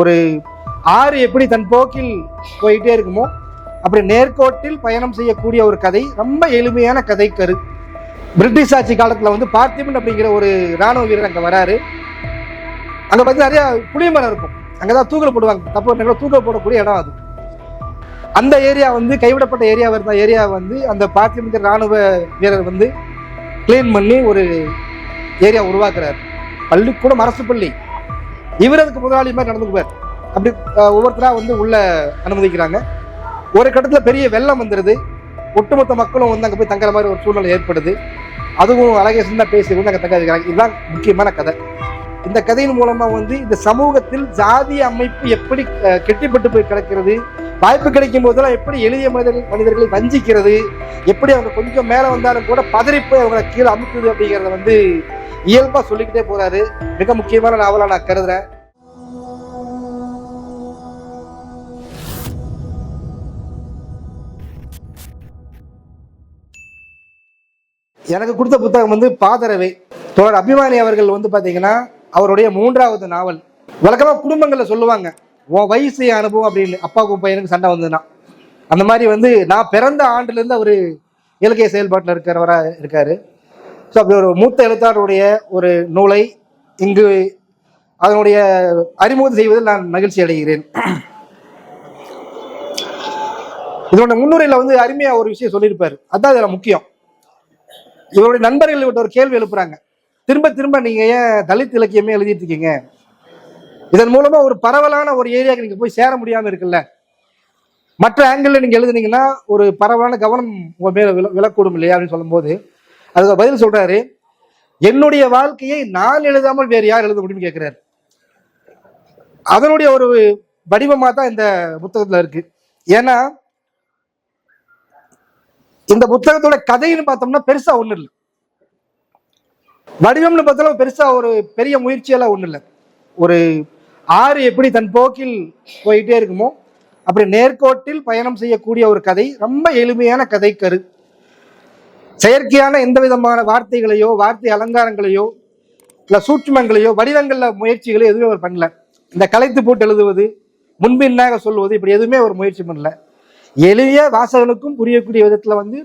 ஒரு ஆறு எப்படி தன் போக்கில் போயிட்டே இருக்குமோ அப்படி நேர்கோட்டில் பயணம் செய்யக்கூடிய ஒரு கதை ரொம்ப எளிமையான கதை கரு. பிரிட்டிஷ் ஆட்சி காலத்தில் வந்து பார்த்திபன் அப்படிங்கிற ஒரு ராணுவ வீரர் அங்கே வராரு. அங்கே பார்த்து நிறையா புளியமரம் இருக்கும். அங்கே தான் தூக்கல் போடுவாங்க. தப்பு பண்ணா தூக்கல் போடக்கூடிய இடம் அது. அந்த ஏரியா வந்து கைவிடப்பட்ட ஏரியாவை இருந்த ஏரியா வந்து அந்த பார்த்திபன் ராணுவ வீரர் வந்து க்ளீன் பண்ணி ஒரு ஏரியா உருவாக்குறாரு. பள்ளிக்கூடம் அரசு பள்ளி. இவர் அதுக்கு முதலாளி மாதிரி நடந்துக்குவார். அப்படி ஒவ்வொருத்தராக வந்து உள்ள அனுமதிக்கிறாங்க. ஒரு கட்டத்தில் பெரிய வெள்ளம் வந்துடுது ஒட்டுமொத்த மக்களும் வந்து அங்கே போய் தங்குற மாதிரி ஒரு சூழ்நிலை ஏற்படுது. அதுவும் அழகேசன் தான் பேசி வந்து அங்கே தங்க வைக்கிறாங்க. இதுதான் முக்கியமான கதை. இந்த கதையின் மூலமாக வந்து இந்த சமூகத்தில் ஜாதிய அமைப்பு எப்படி கெட்டிப்பட்டு போய் கிடக்கிறது வாய்ப்பு கிடைக்கும் போதெல்லாம் எப்படி எளிய மனிதர்கள் மனிதர்களை வஞ்சிக்கிறது எப்படி அவங்க கொஞ்சம் மேலே வந்தாலும் கூட பதறிப்போய் அவங்களை கீழே அமுக்குது அப்படிங்கிறத வந்து இயல்பா சொல்லிக்கிட்டே போறாரு. மிக முக்கியமான நாவலா நான் கருதுறேன். எனக்கு கொடுத்த புத்தகம் வந்து பாதரவை. தோழர் அபிமானி அவர்கள் வந்து பார்த்தீங்கன்னா அவருடைய மூன்றாவது நாவல். வழக்கமாக குடும்பங்களில் சொல்லுவாங்க உன் வயசு அனுபவம் அப்படின்னு. அப்பாவுக்கும் பையனுக்கு சண்டை வந்ததுன்னா. அந்த மாதிரி வந்து நான் பிறந்த ஆண்டுலேருந்து அவர் இயற்கை செயல்பாட்டில் இருக்கிறவராக இருக்காரு. ஸோ அப்படி ஒரு மூத்த எழுத்தாளருடைய ஒரு நூலை இங்கு அதனுடைய அறிமுகம் செய்வதில் நான் மகிழ்ச்சி அடைகிறேன். இதோட முன்னுரையில் வந்து அருமையாக ஒரு விஷயம் சொல்லியிருப்பார். அதான் இதில் முக்கியம். இவருடைய நண்பர்கள் இவர்கிட்ட ஒரு கேள்வி எழுப்புறாங்க. திரும்ப திரும்ப நீங்கள் ஏன் தலித் இலக்கியமே எழுதிட்டு இருக்கீங்க? இதன் மூலமாக ஒரு பரவலான ஒரு ஏரியாவுக்கு நீங்கள் போய் சேர முடியாமல் இருக்குல்ல? மற்ற ஆங்கிளில் நீங்கள் எழுதுனீங்கன்னா ஒரு பரவலான கவனம் உங்கள் மேலே விழக்கூடும் இல்லையா அப்படின்னு சொல்லும்போது அதுக்கு பதில் சொல்றாரு என்னுடைய வாழ்க்கையை நான் எழுதாமல் வேறு யார் எழுத முடியும்னு கேட்கிறாரு. அதனுடைய ஒரு வடிவமாக தான் இந்த புத்தகத்துல இருக்கு. ஏன்னா இந்த புத்தகத்தோட கதைன்னு பார்த்தோம்னா பெருசா ஒண்ணு இல்லை. வடிவம்னு பார்த்தாலும் பெருசா ஒரு பெரிய முயற்சியெல்லாம் ஒண்ணு இல்லை. ஒரு ஆறு எப்படி தன் போக்கில் போயிட்டே இருக்குமோ அப்படி நேர்கோட்டில் பயணம் செய்யக்கூடிய ஒரு கதை ரொம்ப எளிமையான கதை கரு செயற்கையான எந்த விதமான வார்த்தைகளையோ வார்த்தை அலங்காரங்களையோ இல்லை சூட்சுமங்களையோ வடிவங்கள்ல முயற்சிகளோ எதுவுமே அவர் பண்ணல. இந்த கலைத்து போட்டு எழுதுவது முன்பின்னாக சொல்லுவது இப்படி எதுவுமே ஒரு முயற்சி பண்ணல. எளிய வாசகனுக்கும் புரியக்கூடிய விதத்தில் வந்து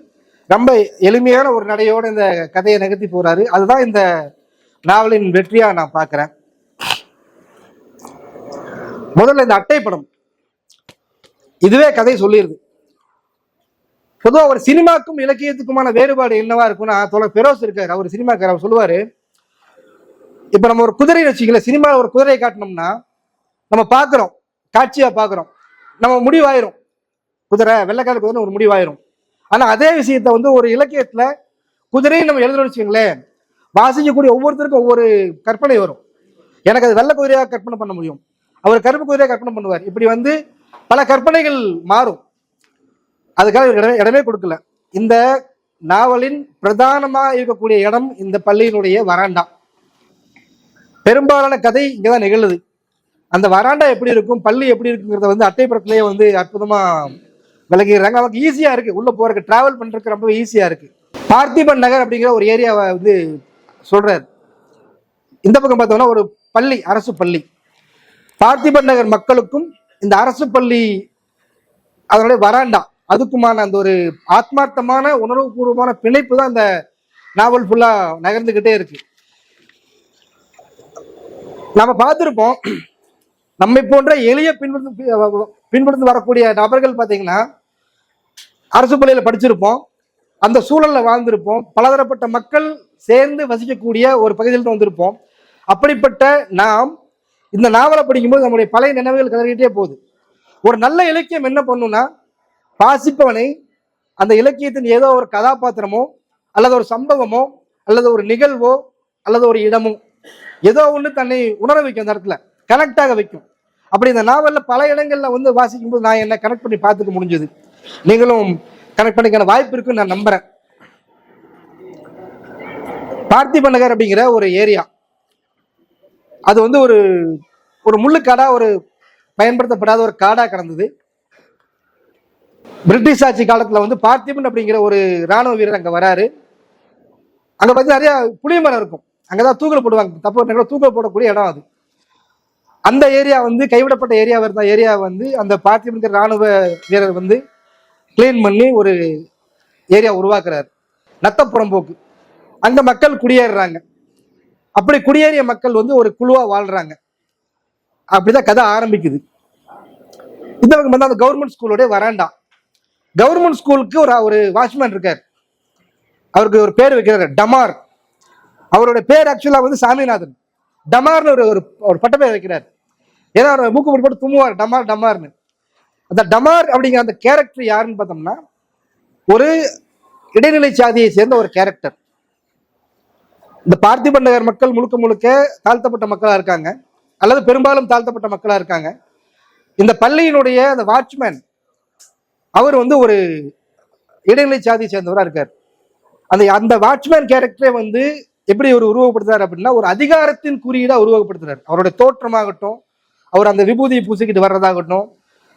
ரொம்ப எளிமையான ஒரு நடையோடு இந்த கதையை நகர்த்தி போகிறாரு அதுதான் இந்த நாவலின் வெற்றியாக நான் பார்க்குறேன். முதல்ல இந்த அட்டை படம். இதுவே கதை சொல்லிடுது பொதுவாக ஒரு சினிமாக்கும் இலக்கியத்துக்குமான வேறுபாடு என்னவா இருக்கும்னா தோழர் பெரோஸ் இருக்காரு அவர் சினிமாக்கார் அவர் சொல்லுவார் இப்போ நம்ம ஒரு குதிரை வச்சுக்கல சினிமாவில் ஒரு குதிரையை காட்டினோம்னா நம்ம பார்க்குறோம் காட்சியாக பார்க்குறோம் நம்ம முடிவாயிரும். குதிரை வெள்ளைக்கால குதிரை ஒரு முடிவாயிரும். ஆனால் அதே விஷயத்த வந்து ஒரு இலக்கியத்தில் குதிரையை நம்ம எழுதணும்னு வச்சுக்கோங்களேன் வாசிக்கக்கூடிய ஒவ்வொருத்தருக்கும் ஒவ்வொரு கற்பனை வரும். எனக்கு அது வெள்ளை குதிரையாக கற்பனை பண்ண முடியும். அவர் கருப்பு குதிரையாக கற்பனை பண்ணுவார். இப்படி வந்து பல கற்பனைகள் மாறும். அதுக்காக இடமே இடமே கொடுக்கல. இந்த நாவலின் பிரதானமாக இருக்கக்கூடிய இடம் இந்த பள்ளியினுடைய வராண்டா. பெரும்பாலான கதை இங்கே தான் நிகழுது. அந்த வராண்டா எப்படி இருக்கும் பள்ளி எப்படி இருக்குங்கிறத வந்து அட்டைப்படத்துலேயே வந்து அற்புதமாக விளக்கிடுறாங்க. அவங்களுக்கு ஈஸியாக இருக்குது உள்ளே போகிறதுக்கு ட்ராவல் பண்ணுறதுக்கு ரொம்ப ஈஸியாக இருக்குது பார்த்திபன் நகர் அப்படிங்கிற ஒரு ஏரியாவை வந்து சொல்கிறார் இந்த பக்கம் பார்த்தோம்னா ஒரு பள்ளி அரசு பள்ளி. பார்த்திபன் நகர் மக்களுக்கும் இந்த அரசு பள்ளி அதனுடைய வராண்டா. அதுக்குமான அந்த ஒரு ஆத்மார்த்தமான உணர்வுபூர்வமான பிணைப்பு தான் இந்த நாவல் ஃபுல்லா நகர்ந்துகிட்டே இருக்கு. நம்ம பார்த்துருப்போம் நம்மை போன்ற எளிய பின்படுத்து பின்படுத்து வரக்கூடிய நபர்கள் பார்த்தீங்கன்னா அரசு பள்ளியில் படிச்சிருப்போம். அந்த சூழலில் வாழ்ந்திருப்போம். பலதரப்பட்ட மக்கள் சேர்ந்து வசிக்கக்கூடிய ஒரு பகுதியில் வந்திருப்போம். அப்படிப்பட்ட நாம் இந்த நாவலை படிக்கும்போது நம்முடைய பழைய நினைவுகள் கதறிக்கிட்டே போகுது. ஒரு நல்ல இலக்கியம் என்ன பண்ணுன்னா வாசிப்பவனை அந்த இலக்கியத்தின் ஏதோ ஒரு கதாபாத்திரமோ அல்லது ஒரு சம்பவமோ அல்லது ஒரு நிகழ்வோ அல்லது ஒரு இடமோ ஏதோ ஒன்று தன்னை உணர வைக்கும் அந்த இடத்துல. கனெக்ட் ஆக வைக்கும். அப்படி இந்த நாவலில் பல இடங்களில் வந்து வாசிக்கும்போது நான் என்ன கனெக்ட் பண்ணி பார்த்துக்க முடிஞ்சது. நீங்களும் கனெக்ட் பண்ணிக்கான வாய்ப்பு இருக்குன்னு நான் நம்புகிறேன் பார்த்திப நகர் அப்படிங்கிற ஒரு ஏரியா. அது வந்து ஒரு ஒரு முள்ளுக்காடாக ஒரு பயன்படுத்தப்படாத ஒரு காடாக கிடந்தது. பிரிட்டிஷ் ஆட்சி காலத்தில் வந்து பார்த்திபன் அப்படிங்கிற ஒரு ராணுவ வீரர் அங்கே வராரு. அங்கே பார்த்து நிறைய புளிய மரம் இருக்கும். அங்கதான் தூக்கல் போடுவாங்க. தப்பு தூக்கல் போடக்கூடிய இடம் அது. அந்த ஏரியா வந்து கைவிடப்பட்ட ஏரியா இருந்த ஏரியா வந்து அந்த பார்த்திபன்கிற ராணுவ வீரர் வந்து கிளீன் பண்ணி ஒரு ஏரியா உருவாக்குறாரு. நத்தப்புறம் போக்கு. அந்த மக்கள் குடியேறுறாங்க. அப்படி குடியேறிய மக்கள் வந்து ஒரு குழுவாக வாழ்கிறாங்க அப்படிதான் கதை ஆரம்பிக்குது. இந்த வந்து அந்த கவர்மெண்ட் ஸ்கூலோடய வராண்டாம். கவர்மெண்ட் ஸ்கூலுக்கு ஒரு ஒரு வாட்ச்மேன் இருக்கார். அவருக்கு ஒரு பேர் வைக்கிறார். டமார். அவரோட பேர் ஆக்சுவலா வந்து சாமிநாதன். டமார்னு ஒரு ஒரு ஒரு பட்ட பேர் வைக்கிறார். ஏன்னா அவர் மூக்கு போட்டு போட்டு தும்முவார். டமார் டமார்னு. அந்த டமார் அப்படிங்கிற அந்த கேரக்டர் யாருன்னு பார்த்தோம்னா ஒரு இடைநிலை சாதியை சேர்ந்த ஒரு கேரக்டர் இந்த பார்த்திபன் நகர் மக்கள் முழுக்க முழுக்க தாழ்த்தப்பட்ட மக்களாக இருக்காங்க. அல்லது பெரும்பாலும் தாழ்த்தப்பட்ட மக்களாக இருக்காங்க. இந்த பள்ளியினுடைய அந்த வாட்ச்மேன் அவர் வந்து ஒரு இடைநிலை சாதியை சேர்ந்தவராக இருக்கார். அந்த அந்த வாட்ச்மேன் கேரக்டரே வந்து எப்படி ஒரு உருவப்படுத்துறாரு அப்படின்னா ஒரு அதிகாரத்தின் குறியீடாக உருவகப்படுத்துறாரு. அவருடைய தோற்றமாகட்டும் அவர் அந்த விபூதியை பூசிக்கிட்டு வர்றதாகட்டும்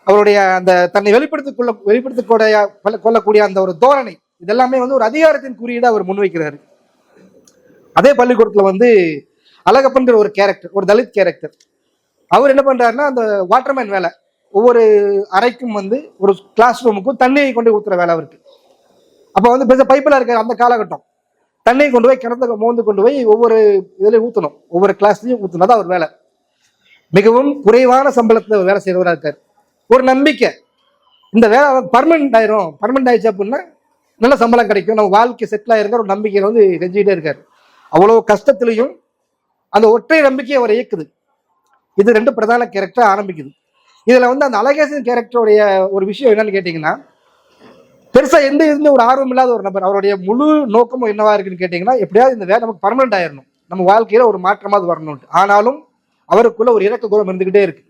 அவருடைய அந்த தன்னை வெளிப்படுத்திக் கொள்ள வெளிப்படுத்திக் கொள்ள கொள்ளக்கூடிய அந்த ஒரு தோரணை இதெல்லாமே வந்து ஒரு அதிகாரத்தின் குறியீடாக அவர் முன்வைக்கிறாரு. அதே பள்ளிக்கூடத்தில் வந்து அழகப்பன்கிற ஒரு கேரக்டர் ஒரு தலித் கேரக்டர் அவர் என்ன பண்ணுறாருன்னா அந்த வாட்டர்மேன் வேலை ஒவ்வொரு அறைக்கும் வந்து ஒரு கிளாஸ் ரூமுக்கும் தண்ணியை கொண்டு ஊத்துற வேலை அவருக்கு. அப்போ வந்து பெருசாக பைப்பில் இருக்கிற அந்த காலகட்டம். தண்ணியை கொண்டு போய் கிணத்துல மோந்து கொண்டு போய் ஒவ்வொரு இதுலையும் ஊற்றணும் ஒவ்வொரு கிளாஸ்லையும் ஊற்றினா தான் அவர் வேலை. மிகவும் குறைவான சம்பளத்தில் வேலை செய்கிறவராக இருக்கார். ஒரு நம்பிக்கை. இந்த வேலை பர்மனெண்ட் ஆயிரும். பர்மனெண்ட் ஆயிடுச்சு அப்படின்னா நல்ல சம்பளம் கிடைக்கும். நம்ம வாழ்க்கை செட்டில் ஆயிருக்கிற ஒரு நம்பிக்கையில் வந்து செஞ்சுக்கிட்டே இருக்கார். அவ்வளோ கஷ்டத்துலையும் அந்த ஒற்றை நம்பிக்கையை அவரை இயக்குது. இது ரெண்டு பிரதான கேரக்டர் ஆரம்பிக்குது. இதில் வந்து அந்த அழகேசன் கேரக்டருடைய ஒரு விஷயம் என்னன்னு கேட்டிங்கன்னா பெருசாக எந்த இதுல ஒரு ஆர்வம் இல்லாத ஒரு நபர் அவருடைய முழு நோக்கமும் என்னவா இருக்குன்னு கேட்டிங்கன்னா எப்படியாவது இந்த வேலை நமக்கு பர்மனெண்ட் ஆயிடணும் நம்ம வாழ்க்கையில் ஒரு மாற்றமாக வரணும்ட்டு ஆனாலும் அவருக்குள்ள ஒரு இறக்க குணம் இருந்துக்கிட்டே இருக்கு.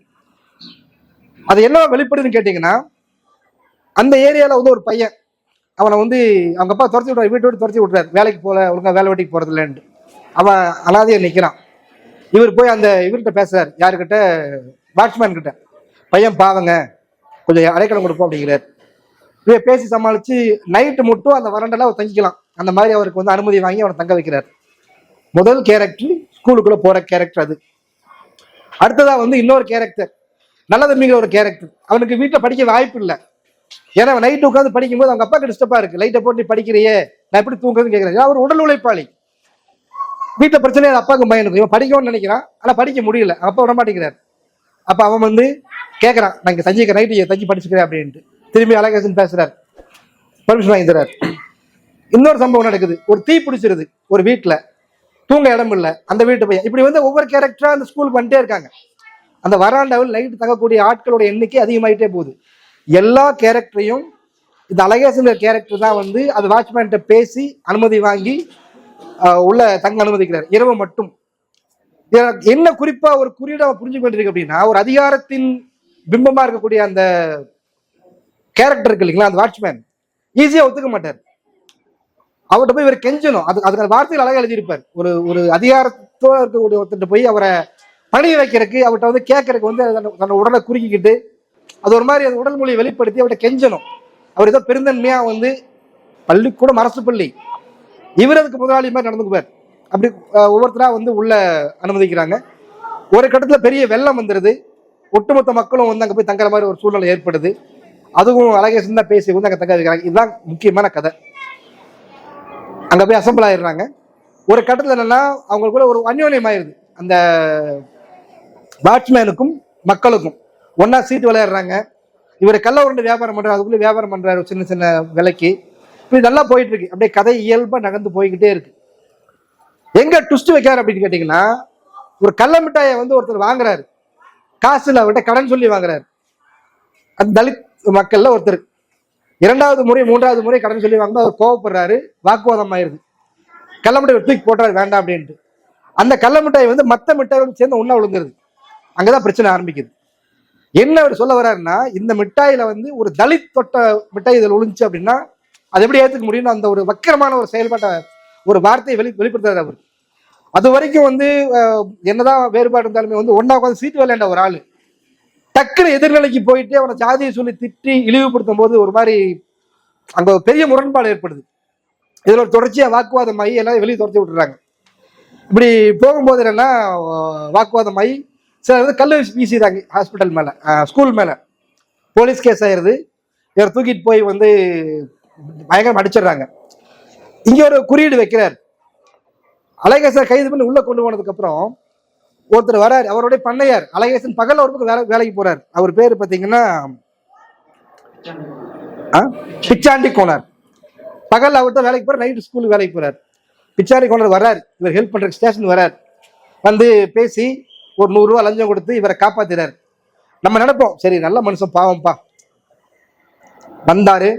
அது என்ன வெளிப்படுதுன்னு கேட்டிங்கன்னா அந்த ஏரியாவில் வந்து ஒரு பையன் அவனை வந்து அவங்க அப்பா துரத்தி விட்றாரு வீட்டை விட்டு துரத்தி விட்றாரு வேலைக்கு போகல ஒழுங்காக வேலை வெட்டிக்கு போகிறது இல்லைன்ட்டு அவன் அனாதையா நிற்கிறான் இவர் போய் அந்த இவர்கிட்ட பேசுறாரு யாருக்கிட்ட வாட்ச்மேன் கிட்ட. பையன் பாவங்க. கொஞ்சம் அடைக்கலம் கொடுப்போம் அப்படிங்கிறார். இதை பேசி சமாளித்து நைட்டு மட்டும் அந்த வரண்டெல்லாம் அவர் தங்கிக்கலாம். அந்த மாதிரி அவருக்கு வந்து அனுமதி வாங்கி அவனை தங்க வைக்கிறார். முதல் கேரக்டர் ஸ்கூலுக்குள்ளே போகிற கேரக்டர் அது. அடுத்ததாக வந்து இன்னொரு கேரக்டர் நல்ல தம்பிங்கிற ஒரு கேரக்டர் அவனுக்கு வீட்டில் படிக்க வாய்ப்பு இல்லை. ஏன்னா அவன் நைட்டு உட்காந்து படிக்கும்போது அவங்க அப்பாவுக்கு டிஸ்டர்பாக இருக்கு. லைட்டை போட்டு படிக்கிறியே? நான் எப்படி தூங்குறதுன்னு கேட்குறேன் அவர் உடல் உழைப்பாளி. வீட்டில் பிரச்சனை அப்பாவுக்கு அப்பாவுக்கும் இவன் படிக்கணும்னு நினைக்கிறான். ஆனால் படிக்க முடியல. அப்பா விட மாட்டேங்கிறார். அப்போ அவன் வந்து கேட்குறான் நான் இங்கே தஞ்சிக்க நைட்டு தஞ்சி படிச்சுக்கிறேன் அப்படின்ட்டு. திரும்பி அழகேசன் பேசுகிறார் பர்மிஷன் வாங்கி இன்னொரு சம்பவம் நடக்குது. ஒரு தீ பிடிச்சிருது ஒரு வீட்டில் தூங்க இடம் இல்லை. அந்த வீட்டு பையன். இப்படி வந்து ஒவ்வொரு கேரக்டராக அந்த ஸ்கூலுக்கு வந்துட்டே இருக்காங்க. அந்த வராண்டாவில் லைட் தங்கக்கூடிய ஆட்களோட எண்ணிக்கை அதிகமாயிட்டே போகுது. எல்லா கேரக்டரையும் இந்த அழகேசன் கேரக்டர் தான் வந்து அது வாட்ச்மேன்கிட்ட பேசி அனுமதி வாங்கி உள்ள தங்க அனுமதிக்கிறார். இரவு மட்டும். என்ன குறிப்பா ஒரு குறியீடு புரிஞ்சு கொண்டிருக்கு அப்படின்னா ஒரு அதிகாரத்தின் பிம்பமா இருக்கக்கூடிய அந்த கேரக்டர் இருக்கு இல்லைங்களா அந்த வாட்ச்மேன் ஈஸியா ஒத்துக்க மாட்டார். அவர்கிட்ட போய் இவர் கெஞ்சணும். அது அதுக்கு அந்த வார்த்தையில் அழகா எழுதியிருப்பார். ஒரு ஒரு அதிகாரத்தோட இருக்கக்கூடிய ஒருத்தர் போய் அவரை பணிய வைக்கிறதுக்கு அவர்கிட்ட வந்து கேட்கறதுக்கு வந்து தன்னோட உடலை குறுக்கிக்கிட்டு அது ஒரு மாதிரி அந்த உடல் மொழியை வெளிப்படுத்தி அவர்கிட்ட கெஞ்சணும். அவர் ஏதோ பெருந்தன்மையா வந்து பள்ளிக்கூடம் அரசு பள்ளி. இவர் அதுக்கு முதலாளி மாதிரி நடந்துக்குவார். அப்படி ஒவ்வொருத்தராக ஒவ்வொருத்தரா வந்து உள்ள அனுமதிக்கிறாங்க. ஒரு கட்டத்துல பெரிய வெள்ளம் வந்துடுது ஒட்டுமொத்த மக்களும் வந்து அங்கே போய் தங்குற மாதிரி ஒரு சூழ்நிலை ஏற்படுது. அதுவும் அழகேசன் தான் பேசி வந்து அங்கே தங்க வைக்கிறாங்க இதுதான் முக்கியமான கதை. அங்கே போய் அசம்பிள் ஆயிடுறாங்க. ஒரு கட்டத்தில் என்னென்னா அவங்களுக்குள்ள ஒரு அந்யோன்யம் ஆயிடுது அந்த வாட்ச்மேனுக்கும் மக்களுக்கும். ஒன்றா சீட்டு விளையாடுறாங்க. இவர் கள்ள உருண்டு வியாபாரம் பண்ணுறாரு அதுக்குள்ளே வியாபாரம் பண்ணுறாரு ஒரு சின்ன சின்ன விலைக்கு. இப்படி நல்லா போயிட்டு இருக்கு. அப்படியே கதை இயல்பாக நகர்ந்து போய்கிட்டே இருக்கு. எங்கே ட்விஸ்ட் வைக்காரு அப்படின்னு கேட்டிங்கன்னா ஒரு கள்ள மிட்டாயை வந்து ஒருத்தர் வாங்குறாரு. காசு இல்லை அவர்கிட்ட கடன் சொல்லி வாங்குறாரு. அந்த தலித் மக்கள்ல ஒருத்தர். இரண்டாவது முறை மூன்றாவது முறை கடன் சொல்லி வாங்கும்போது அவர் கோவப்படுறாரு. வாக்குவாதம் ஆயிருது. கள்ள தூக்கி போடுறாரு வேண்டாம் அப்படின்ட்டு. அந்த கள்ள மிட்டாய் வந்து மற்ற மிட்டாய்களும் சேர்ந்து ஒண்ணா விழுங்குறது அங்கதான் பிரச்சனை ஆரம்பிக்குது. என்ன அவர் சொல்ல வர்றாருன்னா இந்த மிட்டாயில வந்து ஒரு தலித் தொட்ட மிட்டாய் இதில் ஒழிஞ்சு அப்படின்னா அது எப்படி ஏற்றுக்க முடியும்னு அந்த ஒரு வக்கிரமான ஒரு செயல்பாட்டை ஒரு வார்த்தையை வெளி வெளிப்படுத்துறாரு அவர். அது வரைக்கும் வந்து என்னதான் வேறுபாடு இருந்தாலுமே வந்து ஒன்னா உட்காந்து சீட்டு விளையாண்ட ஒரு ஆளு. டக்குன்னு எதிர்நிலைக்கு போயிட்டு அவனை ஜாதியை சொல்லி திட்டி இழிவுபடுத்தும் போது ஒரு மாதிரி அங்க பெரிய முரண்பாடு ஏற்படுது. இதுல ஒரு தொடர்ச்சியா வாக்குவாதமாகி எல்லாம் வெளியே துரத்தி விட்டுறாங்க. இப்படி போகும்போது என்னன்னா வாக்குவாதம் வாக்குவாதமாகி சிலர் வந்து கல் வீசிடுறாங்க ஹாஸ்பிட்டல் மேலே ஸ்கூல் மேலே. போலீஸ் கேஸ் ஆயிடுது இவர் தூக்கிட்டு போய் வந்து பயங்கரம் அடிச்சிடுறாங்க. இங்கே ஒரு குறியீடு வைக்கிறார். அழகேசன் கைது பண்ணி உள்ள கொண்டு போனதுக்கு அப்புறம் ஒருத்தர் வராரு. அவருடைய பண்ணையார் அழகேசன் பகல் ஒரு பக்கம் வேலை வேலைக்கு போறாரு. அவர் பேர் பார்த்தீங்கன்னா ஆ? பிச்சாண்டி கோனார். பகல்ல அவர்கிட்ட வேலைக்கு போறார் நைட்டு ஸ்கூலுக்கு வேலைக்கு போறார். பிச்சாண்டி கோனார் வர்றாரு. இவர் ஹெல்ப் பண்ற ஸ்டேஷன் வர்றார். வந்து பேசி ஒரு நூறுரூவா லஞ்சம் கொடுத்து இவரை காப்பாத்திறாரு நம்ம நினைப்போம் சரி நல்ல மனுஷன் பாவம்ப்பா. வந்தாரு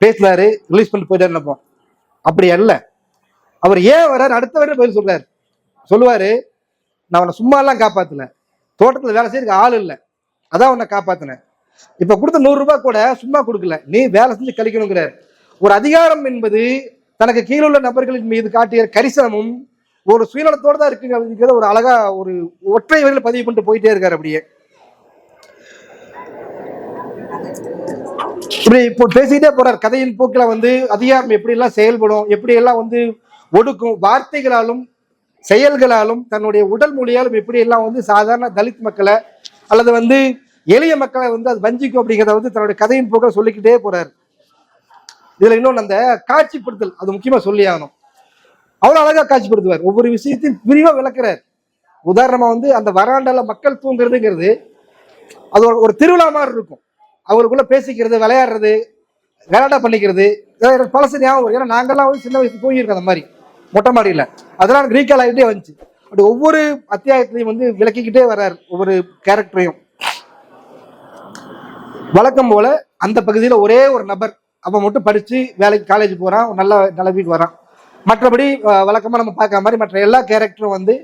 பேசினாரு ரிலீஸ் பண்ணிட்டு போயிட்டாரு நினைப்போம். அப்படி அல்ல. அவர் ஏன் வர்றாரு? அடுத்த வரையும் பதில் சொல்றாரு. சொல்லுவாரு நான் உன்னை சும்மாலாம் காப்பாத்தல தோட்டத்துல வேலை செய்யறதுக்கு ஆள் இல்லை. அதான் உன்னை காப்பாத்தினேன். இப்ப கொடுத்த நூறு ரூபாய் கூட சும்மா கொடுக்கல. நீ வேலை செஞ்சு கழிக்கணுங்கிறார். ஒரு அதிகாரம் என்பது தனக்கு கீழுள்ள நபர்களின் மீது காட்டிய கரிசனமும் ஒரு சுயநலத்தோடு தான் இருக்குங்கிறத ஒரு அழகா ஒரு ஒற்றை வரையில் பதிவு பண்ணிட்டு போயிட்டே இருக்காரு அப்படியே. இப்படி இப்போ பேசிக்கிட்டே போறார். கதையின் போக்கில் வந்து அதிகாரம் எப்படி எல்லாம் செயல்படும் எப்படி எல்லாம் வந்து ஒடுக்கும் வார்த்தைகளாலும் செயல்களாலும் தன்னுடைய உடல் மொழியாலும் எப்படி எல்லாம் வந்து சாதாரண தலித் மக்களை அல்லது வந்து எளிய மக்களை வந்து அது வஞ்சிக்கும் அப்படிங்கிறத வந்து தன்னுடைய கதையின் போக்க சொல்லிக்கிட்டே போறாரு. இதுல இன்னொன்று அந்த காட்சிப்படுத்தல் அது முக்கியமா சொல்லி ஆகணும். அவ்வளவு அழகா காட்சிப்படுத்துவார். ஒவ்வொரு விஷயத்தையும் விரிவா விளக்குறாரு. உதாரணமா வந்து அந்த வராண்டால மக்கள் தூங்குறதுங்கிறது அது ஒரு- திருவிழா மாதிரி இருக்கும். அவருக்குள்ள பேசிக்கிறது விளையாடுறது கலாட்டா பண்ணிக்கிறது பழசு ஞாபகம் வரும். ஏன்னா நாங்கெல்லாம் வந்து சின்ன வயசு தூங்கியிருக்கோம் அந்த மாதிரி. மொட்டை மாடியில் அதெல்லாம் ரீகால் ஆகிட்டே வந்துச்சு. அப்படி ஒவ்வொரு அத்தியாயத்திலையும் வந்து விளக்கிக்கிட்டே வர்றார் ஒவ்வொரு கேரக்டரையும். வழக்கம் போல அந்த பகுதியில் ஒரே ஒரு நபர் அவன் மட்டும் படித்து வேலைக்கு காலேஜ் போறான் நல்ல நிலவிக்கு வரான். மற்றபடி வழக்கமாக நம்ம பார்க்குற மாதிரி மற்ற எல்லா கேரக்டரும் வந்து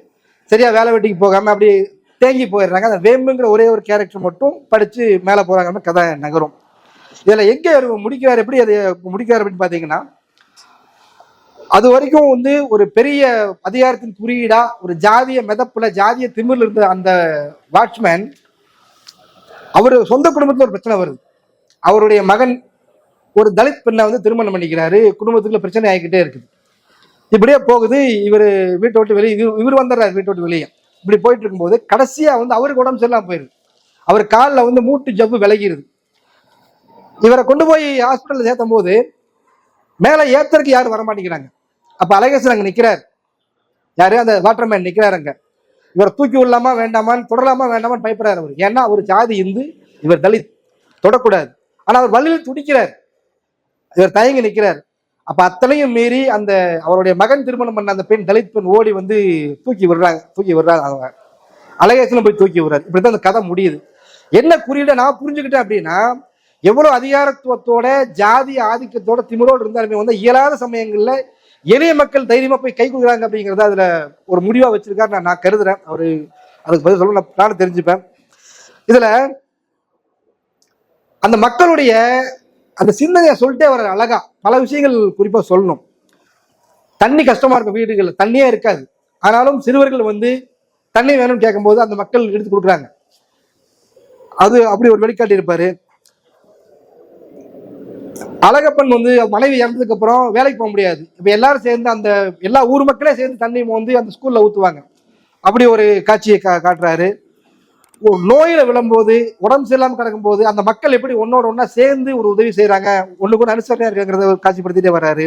சரியாக வேலை வெட்டிக்கு போகாமல் அப்படி தேங்கி போயிடுறாங்க. அந்த வேம்புங்கிற ஒரே ஒரு கேரக்டர் மட்டும் படித்து மேலே போறாங்க கதை நகரும். இதில் எங்கே முடிக்கிறார் எப்படி அதை முடிக்கிறார் அப்படின்னு பார்த்தீங்கன்னா அது வரைக்கும் வந்து ஒரு பெரிய அதிகாரத்தின் குறியீடா ஒரு ஜாதிய மிதப்புல ஜாதிய திமிரில் இருந்த அந்த வாட்ச்மேன் அவர் சொந்த குடும்பத்தில் ஒரு பிரச்சனை வருது. அவருடைய மகன் ஒரு தலித் பெண்ணை வந்து திருமணம் பண்ணிக்கிறாரு. குடும்பத்துக்குள்ள பிரச்சனை ஆகிக்கிட்டே இருக்குது. இப்படியே போகுது. இவர் வீட்டை விட்டு வெளியே இவர் இவர் வந்துடுறாரு வீட்டை விட்டு வெளியே. இப்படி போயிட்டு இருக்கும்போது கடைசியாக வந்து அவருக்கு உடம்பு சரியில்லாம போயிருது. அவர் காலில் வந்து மூட்டு ஜவ்வு விலகிடுது இவரை கொண்டு போய் ஹாஸ்பிட்டலில் சேர்த்தும் போது மேலே ஏத்தருக்கு யாரும் வர மாட்டேங்கிறாங்க அப்போ அழகேசன் அங்கே நிற்கிறார் யாரு? அந்த வாட்டர்மேன் நிற்கிறார் அங்க. இவர் தூக்கி விடலாமா வேண்டாமான்னு தொடலாமா வேண்டாமான்னு பயப்படுறாரு அவர். ஏன்னா அவர் ஜாதி இந்து இவர் தலித். தொடக்கூடாது. ஆனா அவர் வழியில் துடிக்கிறார். இவர் தயங்கி நிற்கிறார் அப்ப அத்தனையும் மீறி அந்த அவருடைய மகன் திருமணம் பண்ண அந்த பெண் தலித் பெண் ஓடி வந்து தூக்கி விடுறாங்க தூக்கி விடுறாங்க அவங்க. அழகேசனும் போய் தூக்கி விடுறாரு. இப்படிதான் அந்த கதை முடியுது. என்ன குறியீடை? நான் புரிஞ்சுக்கிட்டேன் அப்படின்னா எவ்வளவு அதிகாரத்துவத்தோட ஜாதி ஆதிக்கத்தோட திமிரோடு இருந்தாலுமே வந்து இயலாத சமயங்கள்ல எளிய மக்கள் தைரியமா போய் கை கொடுக்குறாங்க அப்படிங்கிறத அதுல ஒரு முடிவா வச்சிருக்காரு நான் நான் கருதுறேன். அவரு அதுக்கு பதில் சொல்ல நானும் தெரிஞ்சுப்பேன். இதுல அந்த மக்களுடைய அந்த சிந்தனையை சொல்லிட்டே வர அழகா. பல விஷயங்கள் குறிப்பா சொல்லணும். தண்ணி கஷ்டமா இருக்கும் வீடுகள் தண்ணியே இருக்காது. ஆனாலும் சிறுவர்கள் வந்து தண்ணி வேணும்னு கேட்கும்போது அந்த மக்கள் எடுத்து கொடுக்குறாங்க. அது அப்படி ஒரு வெளிக்காட்டி இருப்பாரு அழகப்பன் வந்து மனைவி இறந்ததுக்கு அப்புறம் வேலைக்கு போக முடியாது. இப்போ எல்லாரும் சேர்ந்து அந்த எல்லா ஊர் மக்களே சேர்ந்து தண்ணி வந்து அந்த ஸ்கூல்ல ஊத்துவாங்க. அப்படி ஒரு காட்சியை கா காட்டுறாரு. நோயில் நோயில விழும்போது உடம்பு சரியில்லாமல் கிடக்கும்போது அந்த மக்கள் எப்படி ஒன்னோட ஒன்றா சேர்ந்து ஒரு உதவி செய்கிறாங்க ஒன்று அனுசரணையா இருக்காங்கிறத ஒரு காட்சிப்படுத்திட்டே வர்றாரு.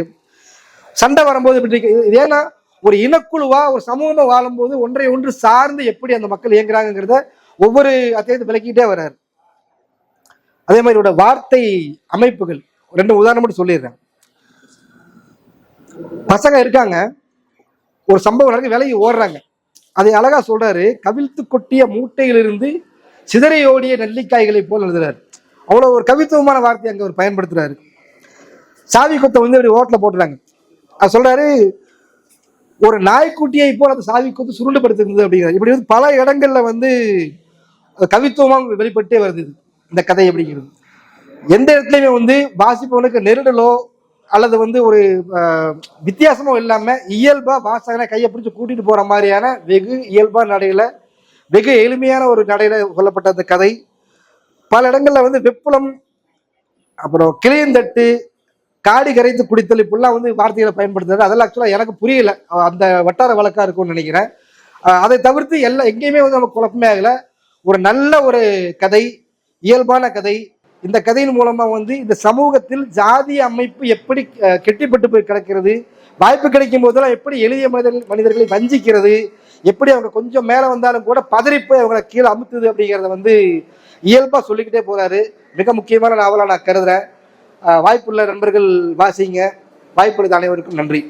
சண்டை வரும்போது இப்படி இது ஏன்னா ஒரு இனக்குழுவா ஒரு சமூகமா வாழும்போது ஒன்றை ஒன்று சார்ந்து எப்படி அந்த மக்கள் இயங்குறாங்கிறத ஒவ்வொரு அத்தியாயத்தை விளக்கிட்டே வர்றாரு. அதே மாதிரி வார்த்தை அமைப்புகள். ரெண்டு உதாரணம் மட்டும் சொல்லிடுறேன். பசங்க இருக்காங்க. ஒரு சம்பவம் நடக்க விலகி ஓடுறாங்க. அதை அழகா சொல்றாரு கவிழ்த்து கொட்டிய மூட்டையிலிருந்து சிதறையோடிய நெல்லிக்காய்களை போல் எழுதுறாரு. அவ்வளோ ஒரு கவித்துவமான வார்த்தையை அங்கே அவர் பயன்படுத்துறாரு. சாவி கொத்தை வந்து இப்படி ஓட்டில் போட்டுறாங்க. அது சொல்றாரு ஒரு நாய்க்குட்டியை போல் அந்த சாவி கொத்து சுருண்டுபடுத்திருந்தது அப்படிங்கிறார். இப்படி வந்து பல இடங்கள்ல வந்து கவித்துவமாக வெளிப்பட்டே வருது இந்த கதை அப்படிங்கிறது. எந்த இடத்துலையுமே வந்து வாசிப்பவனுக்கு நெருடலோ அல்லது வந்து ஒரு வித்தியாசமோ இல்லாம இயல்பா வாசகனை கையை பிடிச்சி கூட்டிட்டு போற மாதிரியான வெகு இயல்பா நடையில வெகு எளிமையான ஒரு நடையில சொல்லப்பட்ட அந்த கதை. பல இடங்கள்ல வந்து வெப்புளம் அப்புறம் கிளியந்தட்டு காடி கரைத்து குடித்தல் இப்படிலாம் வந்து வார்த்தைகளை பயன்படுத்துறது. அதெல்லாம் ஆக்சுவலாக எனக்கு புரியல. அந்த வட்டார வழக்கா இருக்கும்னு நினைக்கிறேன். அதை தவிர்த்து எல்லா எங்கேயுமே வந்து நமக்கு குழப்பமே ஆகல. ஒரு நல்ல ஒரு கதை இயல்பான கதை இந்த கதையின் மூலமாக வந்து இந்த சமூகத்தில் ஜாதிய அமைப்பு எப்படி கெட்டிப்பட்டு போய் கிடக்கிறது வாய்ப்பு கிடைக்கும் போதெல்லாம் எப்படி எளிய மனிதர்கள் மனிதர்களை வஞ்சிக்கிறது எப்படி அவங்க கொஞ்சம் மேலே வந்தாலும் கூட பதறிப்போய் அவங்கள கீழே அமுத்துது அப்படிங்கிறத வந்து இயல்பாக சொல்லிக்கிட்டே போகிறாரு மிக முக்கியமான நாவலாக நான் கருதுகிறேன் வாய்ப்புள்ள நண்பர்கள் வாசிங்க. வாய்ப்புள்ள அனைவருக்கும் நன்றி.